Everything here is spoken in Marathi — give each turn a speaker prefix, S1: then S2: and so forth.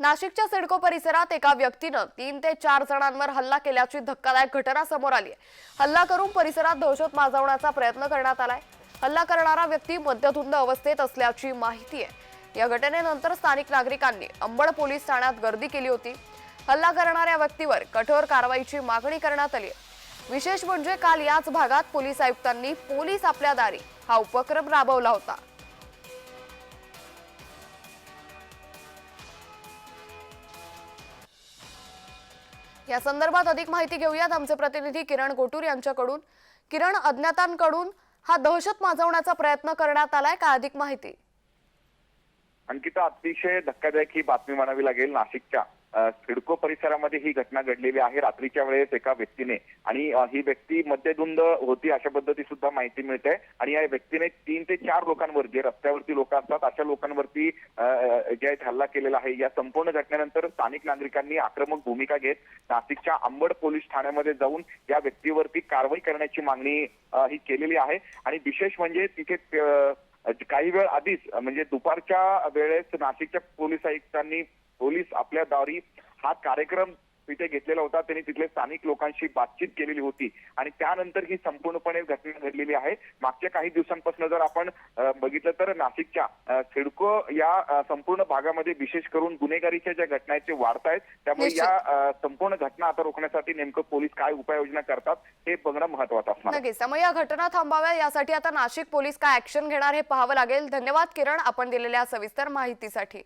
S1: नाशिकच्या सिडको परिसरात एका व्यक्तीनं तीन ते चार जणांवर हल्ला केल्याची धक्कादायक घटना समोर आली आहे. हल्ला करून परिसरात दहशत माजवण्याचा प्रयत्न करण्यात आलाय. हल्ला करणारा व्यक्ती मद्यधुंद अवस्थेत असल्याची माहिती आहे. या घटनेनंतर स्थानिक नागरिकांनी अंबड पोलीस ठाण्यात गर्दी केली होती. हल्ला करणाऱ्या व्यक्तीवर कठोर कारवाईची मागणी करण्यात आली आहे. विशेष म्हणजे काल याच भागात पोलीस आयुक्तांनी पोलीस आपल्या दारी हा उपक्रम राबवला होता. या संदर्भात अधिक माहिती घेऊयात. आमचे प्रतिनिधी किरण गोटूर यांच्याकडून. किरण अज्ञातांकडून हा दहशत माजवण्याचा प्रयत्न करण्यात आलाय. का अधिक माहिती?
S2: अंकिता अतिशय धक्कादायक ही बातमी म्हणावी लागेल. नाशिकच्या सिडको परिसरामध्ये ही घटना घडलेली आहे. रात्रीच्या वेळेस एका व्यक्तीने आणि ही व्यक्ती मद्यधुंद होती अशा पद्धती सुद्धा माहिती मिळते. आणि या व्यक्तीने तीन ते चार लोकांवर जे रस्त्यावरती लोक असतात अशा लोकांवरती जे हल्ला केलेला आहे. या संपूर्ण घटनेनंतर स्थानिक नागरिकांनी आक्रमक भूमिका घेत नाशिकच्या अंबड पोलीस ठाण्यामध्ये जाऊन या व्यक्तीवरती कारवाई करण्याची मागणी ही केलेली आहे. आणि विशेष म्हणजे तिथे काही वेळ आधीच म्हणजे दुपारच्या वेळेस नाशिकच्या पोलीस आयुक्तांनी पोलीस आपल्या दारी हा कार्यक्रम तिथे घेतलेला होता. त्यांनी तिथले स्थानिक लोकांशी बातचीत केलेली होती. आणि त्यानंतर ही संपूर्णपणे घटना घडलेली आहे. मागच्या काही दिवसांपासून जर आपण बघितलं तर नाशिकच्या सिडको या संपूर्ण भागामध्ये विशेष करून गुन्हेगारीच्या ज्या घटना आहेत ते वाढत आहेत. त्यामुळे. या संपूर्ण घटना आता रोखण्यासाठी नेमकं पोलीस काय उपाययोजना करतात हे बघणं महत्वाचं असणार आहे.
S1: नक्कीच. त्यामुळे या घटना थांबाव्या यासाठी आता नाशिक पोलीस काय ऍक्शन घेणार हे पाहावं लागेल. धन्यवाद किरण आपण दिलेल्या सविस्तर माहितीसाठी.